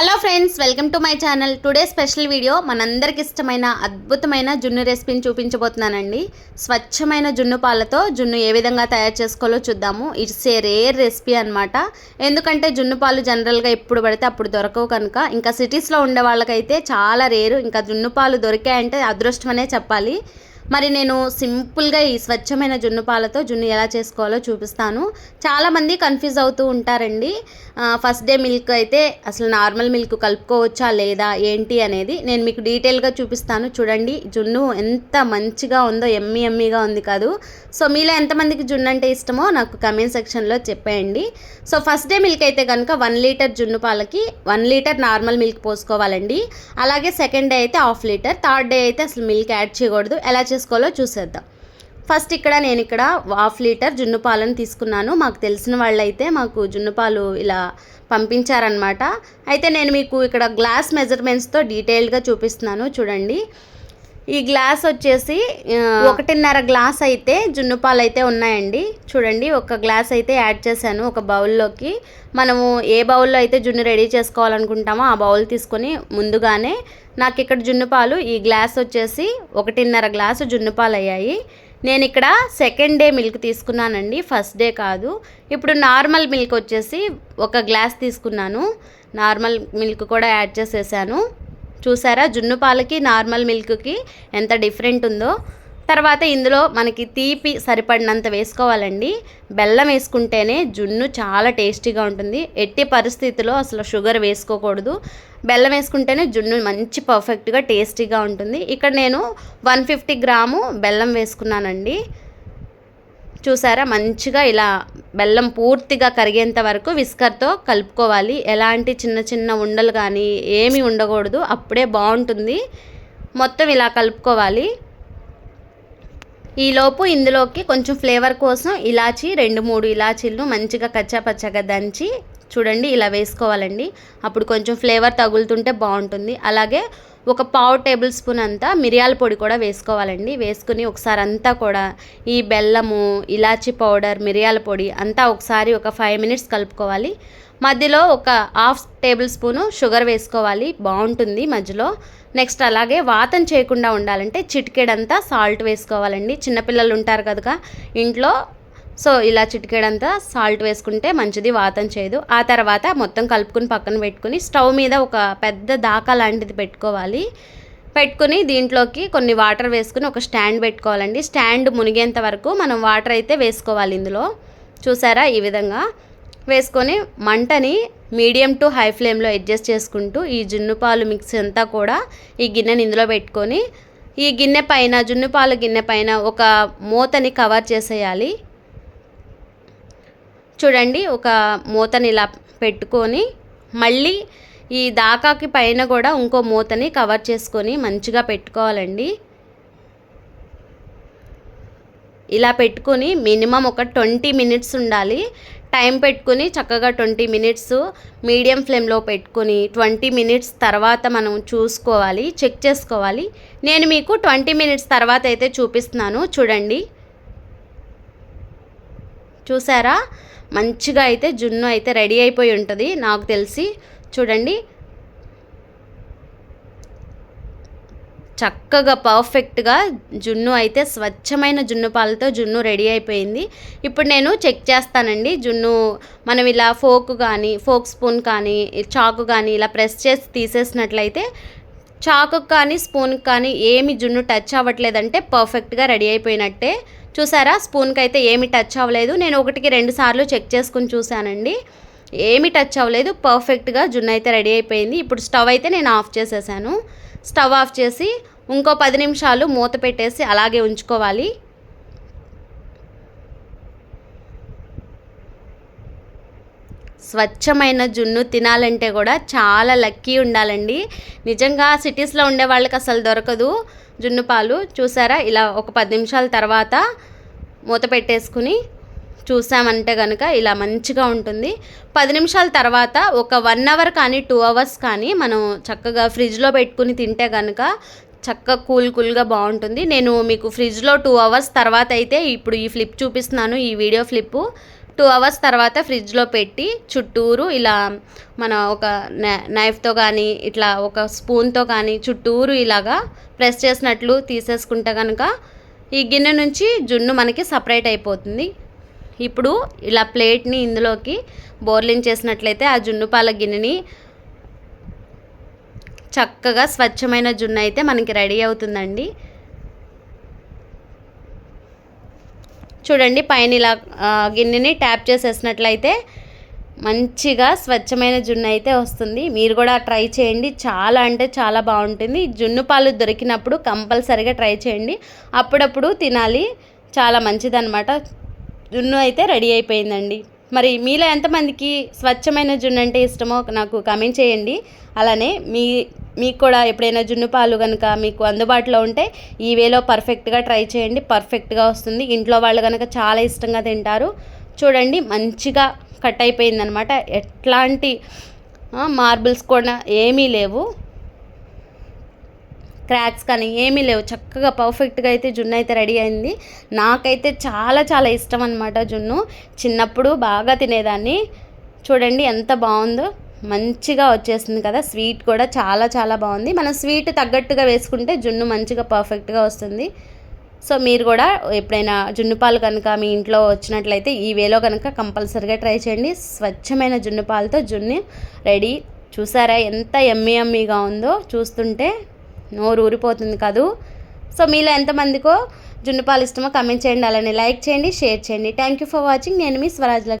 Hello friends welcome to my channel today special video మనందరికి ఇష్టమైన అద్భుతమైన జున్ను రెసిపీని చూపించబోతున్నానండి. స్వచ్ఛమైన జున్ను పాలతో జున్ను ఏ విధంగా తయారు చేసుకోవాలో చూద్దాము. ఇట్స్ ఏ రేర్ రెసిపీ అనమాట ఎందుకంటే జున్ను పాలు జనరల్గా ఎప్పుడు పడితే అప్పుడు దొరకవు కనుక ఇంకా సిటీస్లో ఉండే వాళ్ళకైతే చాలా రేరు ఇంకా జున్ను పాలు దొరికాయంటే అదృష్టమనే చెప్పాలి. మరి నేను సింపుల్గా ఈ స్వచ్ఛమైన జున్ను పాలతో జున్ను ఎలా చేసుకోవాలో చూపిస్తాను. చాలామంది కన్ఫ్యూజ్ అవుతూ ఉంటారండి. ఫస్ట్ డే మిల్క్ అయితే అసలు నార్మల్ మిల్క్ కలుపుకోవచ్చా లేదా ఏంటి అనేది నేను మీకు డీటెయిల్గా చూపిస్తాను. చూడండి జున్ను ఎంత మంచిగా ఉందో ఎమ్మి ఎమ్మిగా ఉంది కాదు. సో మీలో ఎంతమందికి జున్ను అంటే ఇష్టమో నాకు కమెంట్ సెక్షన్లో చెప్పేయండి. సో ఫస్ట్ డే మిల్క్ అయితే కనుక వన్ లీటర్ జున్ను పాలకి వన్ లీటర్ నార్మల్ మిల్క్ పోసుకోవాలండి. అలాగే సెకండ్ డే అయితే హాఫ్ లీటర్ థర్డ్ డే అయితే అసలు మిల్క్ యాడ్ చేయకూడదు. ఎలా చేసుకోవాలో చూసేద్దాం. ఫస్ట్ ఇక్కడ నేను ఇక్కడ హాఫ్ లీటర్ జున్ను పాలను తీసుకున్నాను. మాకు తెలిసిన వాళ్ళైతే మాకు జున్ను పాలు ఇలా పంపించారనమాట అయితే నేను మీకు ఇక్కడ గ్లాస్ మెజర్మెంట్స్తో డీటెయిల్డ్గా చూపిస్తున్నాను. చూడండి. ఈ గ్లాస్ వచ్చేసి ఒకటిన్నర గ్లాస్ అయితే జున్ను పాలు అయితే ఉన్నాయండి. చూడండి ఒక గ్లాస్ అయితే యాడ్ చేశాను ఒక బౌల్లోకి. మనము ఏ బౌల్లో అయితే జున్ను రెడీ చేసుకోవాలనుకుంటామో ఆ బౌల్ తీసుకొని ముందుగానే నాకు ఇక్కడ జున్ను పాలు ఈ గ్లాస్ వచ్చేసి ఒకటిన్నర గ్లాసు జున్ను పాలు అయ్యాయి నేను ఇక్కడ సెకండ్ డే మిల్క్ తీసుకున్నానండి ఫస్ట్ డే కాదు. ఇప్పుడు నార్మల్ మిల్క్ వచ్చేసి ఒక గ్లాస్ తీసుకున్నాను. నార్మల్ మిల్క్ కూడా యాడ్ చేసేసాను. చూసారా? జున్ను పాలకి నార్మల్ మిల్క్కి ఎంత డిఫరెంట్ ఉందో. తర్వాత ఇందులో మనకి తీపి సరిపడినంత వేసుకోవాలండి. బెల్లం వేసుకుంటేనే జున్ను చాలా టేస్టీగా ఉంటుంది. ఎట్టి పరిస్థితిలో అసలు షుగర్ వేసుకోకూడదు. బెల్లం వేసుకుంటేనే జున్ను మంచి పర్ఫెక్ట్గా టేస్టీగా ఉంటుంది. ఇక్కడ నేను వన్ ఫిఫ్టీ గ్రాము బెల్లం వేసుకున్నానండి. చూసారా? మంచిగా ఇలా బెల్లం పూర్తిగా కరిగేంత వరకు విస్కర్తో కలుపుకోవాలి. ఎలాంటి చిన్న చిన్న ఉండలు కానీ ఏమీ ఉండకూడదు. అప్పుడే బాగుంటుంది. మొత్తం ఇలా కలుపుకోవాలి. ఈలోపు ఇందులోకి కొంచెం ఫ్లేవర్ కోసం ఇలాచి రెండు మూడు ఇలాచీలను మంచిగా కచ్చాపచ్చగా దంచి చూడండి ఇలా వేసుకోవాలండి. అప్పుడు కొంచెం ఫ్లేవర్ తగులుతుంటే బాగుంటుంది. అలాగే ఒక పావు టేబుల్ స్పూన్ అంతా మిరియాల పొడి కూడా వేసుకోవాలండి. వేసుకుని ఒకసారి అంతా కూడా ఈ బెల్లము ఇలాచి పౌడర్ మిరియాల పొడి అంతా ఒకసారి ఒక ఫైవ్ మినిట్స్ కలుపుకోవాలి. మధ్యలో ఒక హాఫ్ టేబుల్ స్పూను షుగర్ వేసుకోవాలి. బాగుంటుంది మధ్యలో. నెక్స్ట్ అలాగే వాతం చేయకుండా ఉండాలంటే చిటికెడంతా సాల్ట్ వేసుకోవాలండి. చిన్నపిల్లలు ఉంటారు కనుక ఇంట్లో సో ఇలా చిటికేడంతా సాల్ట్ వేసుకుంటే మంచిది వాతం చేయదు. ఆ తర్వాత మొత్తం కలుపుకుని పక్కన పెట్టుకుని స్టవ్ మీద ఒక పెద్ద దాకా లాంటిది పెట్టుకోవాలి. పెట్టుకుని దీంట్లోకి కొన్ని వాటర్ వేసుకుని ఒక స్టాండ్ పెట్టుకోవాలండి. స్టాండ్ మునిగేంత వరకు మనం వాటర్ అయితే వేసుకోవాలి ఇందులో. చూసారా ఈ విధంగా? వేసుకొని మంటని మీడియం టు హై ఫ్లేమ్లో అడ్జస్ట్ చేసుకుంటూ ఈ జున్ను పాలు మిక్స్ అంతా కూడా ఈ గిన్నెని ఇందులో పెట్టుకొని ఈ గిన్నె పైన జున్ను పాలు గిన్నె పైన ఒక మూతని కవర్ చేసేయాలి. చూడండి ఒక మూతని ఇలా పెట్టుకొని మళ్ళీ ఈ దాకాకి పైన కూడా ఇంకో మూతని కవర్ చేసుకొని మంచిగా పెట్టుకోవాలండి. ఇలా పెట్టుకొని మినిమం ఒక ట్వంటీ మినిట్స్ ఉండాలి. టైం పెట్టుకుని చక్కగా ట్వంటీ మినిట్స్ మీడియం ఫ్లేమ్లో పెట్టుకొని ట్వంటీ మినిట్స్ తర్వాత మనం చూసుకోవాలి చెక్ చేసుకోవాలి. నేను మీకు ట్వంటీ మినిట్స్ తర్వాత అయితే చూపిస్తున్నాను చూడండి. చూసారా? మంచిగా అయితే జున్ను అయితే రెడీ అయిపోయి ఉంటుంది నాకు తెలిసి. చూడండి. చక్కగా పర్ఫెక్ట్గా జున్ను అయితే స్వచ్ఛమైన జున్ను పాలతో జున్ను రెడీ అయిపోయింది. ఇప్పుడు నేను చెక్ చేస్తానండి జున్ను మనం ఇలా ఫోక్ కానీ ఫోక్ స్పూన్ కానీ చాకు కానీ ఇలా ప్రెస్ చేసి తీసేసినట్లయితే చాకుకు కానీ స్పూన్కి కానీ ఏమి జున్ను టచ్ అవ్వట్లేదంటే పర్ఫెక్ట్గా రెడీ అయిపోయినట్టే. చూసారా? స్పూన్కి అయితే ఏమి టచ్ అవ్వలేదు. నేను ఒకటికి రెండు సార్లు చెక్ చేసుకుని చూశానండి. ఏమి టచ్ అవ్వలేదు. పర్ఫెక్ట్గా జున్ను అయితే రెడీ అయిపోయింది. ఇప్పుడు స్టవ్ అయితే నేను ఆఫ్ చేసేసాను. స్టవ్ ఆఫ్ చేసి ఇంకో పది నిమిషాలు మూత పెట్టేసి అలాగే ఉంచుకోవాలి. స్వచ్ఛమైన జున్ను తినాలంటే కూడా చాలా లక్కీ ఉండాలండి. నిజంగా సిటీస్లో ఉండే వాళ్ళకి అసలు దొరకదు జున్ను పాలు. చూసారా? ఇలా ఒక పది నిమిషాల తర్వాత మూత పెట్టేసుకుని చూసామంటే కనుక ఇలా మంచిగా ఉంటుంది. పది నిమిషాల తర్వాత ఒక వన్ అవర్ కానీ టూ అవర్స్ కానీ మనం చక్కగా ఫ్రిడ్జ్లో పెట్టుకుని తింటే కనుక చక్కగా కూల్ కూల్గా బాగుంటుంది. నేను మీకు ఫ్రిడ్జ్లో టూ అవర్స్ తర్వాత అయితే ఇప్పుడు ఈ ఫ్లిప్ చూపిస్తున్నాను. ఈ వీడియో ఫ్లిప్పు టూ అవర్స్ తర్వాత ఫ్రిడ్జ్లో పెట్టి చుట్టూరు ఇలా మన ఒక నైఫ్తో కానీ ఇట్లా ఒక స్పూన్తో కానీ చుట్టూరు ఇలాగా ప్రెస్ చేసినట్లు తీసేసుకుంటే కనుక ఈ గిన్నె నుంచి జున్ను మనకి సపరేట్ అయిపోతుంది. ఇప్పుడు ఇలా ప్లేట్ని ఇందులోకి బోర్లింగ్ చేసినట్లయితే ఆ జున్ను పాల గిన్నెని చక్కగా స్వచ్ఛమైన జున్ను అయితే మనకి రెడీ అవుతుందండి. చూడండి పైన ఇలా గిన్నెని ట్యాప్ చేసేసినట్లయితే మంచిగా స్వచ్ఛమైన జున్ను అయితే వస్తుంది. మీరు కూడా ట్రై చేయండి. చాలా అంటే చాలా బాగుంటుంది. జున్ను పాలు దొరికినప్పుడు కంపల్సరీగా ట్రై చేయండి. అప్పుడప్పుడు తినాలి. చాలా మంచిదన్నమాట. జున్ను అయితే రెడీ అయిపోయిందండి. మరి మీలో ఎంతమందికి స్వచ్ఛమైన జున్ను అంటే ఇష్టమో నాకు కమెంట్ చేయండి. అలానే మీ మీకు కూడా ఎప్పుడైనా జున్ను పాలు కనుక మీకు అందుబాటులో ఉంటే ఈ వేలో పర్ఫెక్ట్గా ట్రై చేయండి. పర్ఫెక్ట్గా వస్తుంది. ఇంట్లో వాళ్ళు కనుక చాలా ఇష్టంగా తింటారు. చూడండి మంచిగా కట్ అయిపోయిందనమాట ఎట్లాంటి మార్బుల్స్ కూడా ఏమీ లేవు. క్రాక్స్ కానీ ఏమీ లేవు. చక్కగా పర్ఫెక్ట్గా అయితే జున్ను అయితే రెడీ అయింది. నాకైతే చాలా చాలా ఇష్టం అనమాట జున్ను. చిన్నప్పుడు బాగా తినేదాన్ని. చూడండి ఎంత బాగుందో. మంచిగా వచ్చేసింది కదా. స్వీట్ కూడా చాలా చాలా బాగుంది. మనం స్వీట్ తగ్గట్టుగా వేసుకుంటే జున్ను మంచిగా పర్ఫెక్ట్గా వస్తుంది. సో మీరు కూడా ఎప్పుడైనా జున్ను పాలు కనుక మీ ఇంట్లో వచ్చినట్లయితే ఈ వేలో కనుక కంపల్సరీగా ట్రై చేయండి. స్వచ్ఛమైన జున్ను పాలతో జున్ను రెడీ. చూసారా ఎంత ఎమ్మి ఎమ్మిగా ఉందో. చూస్తుంటే నోరు ఊరిపోతుంది కాదు. సో మీలో ఎంతమందికో జున్ను పాలు ఇష్టమో కమెంట్ చేయండి. అలానే లైక్ చేయండి షేర్ చేయండి. Thank you for watching. నేను మీ స్వరాజ్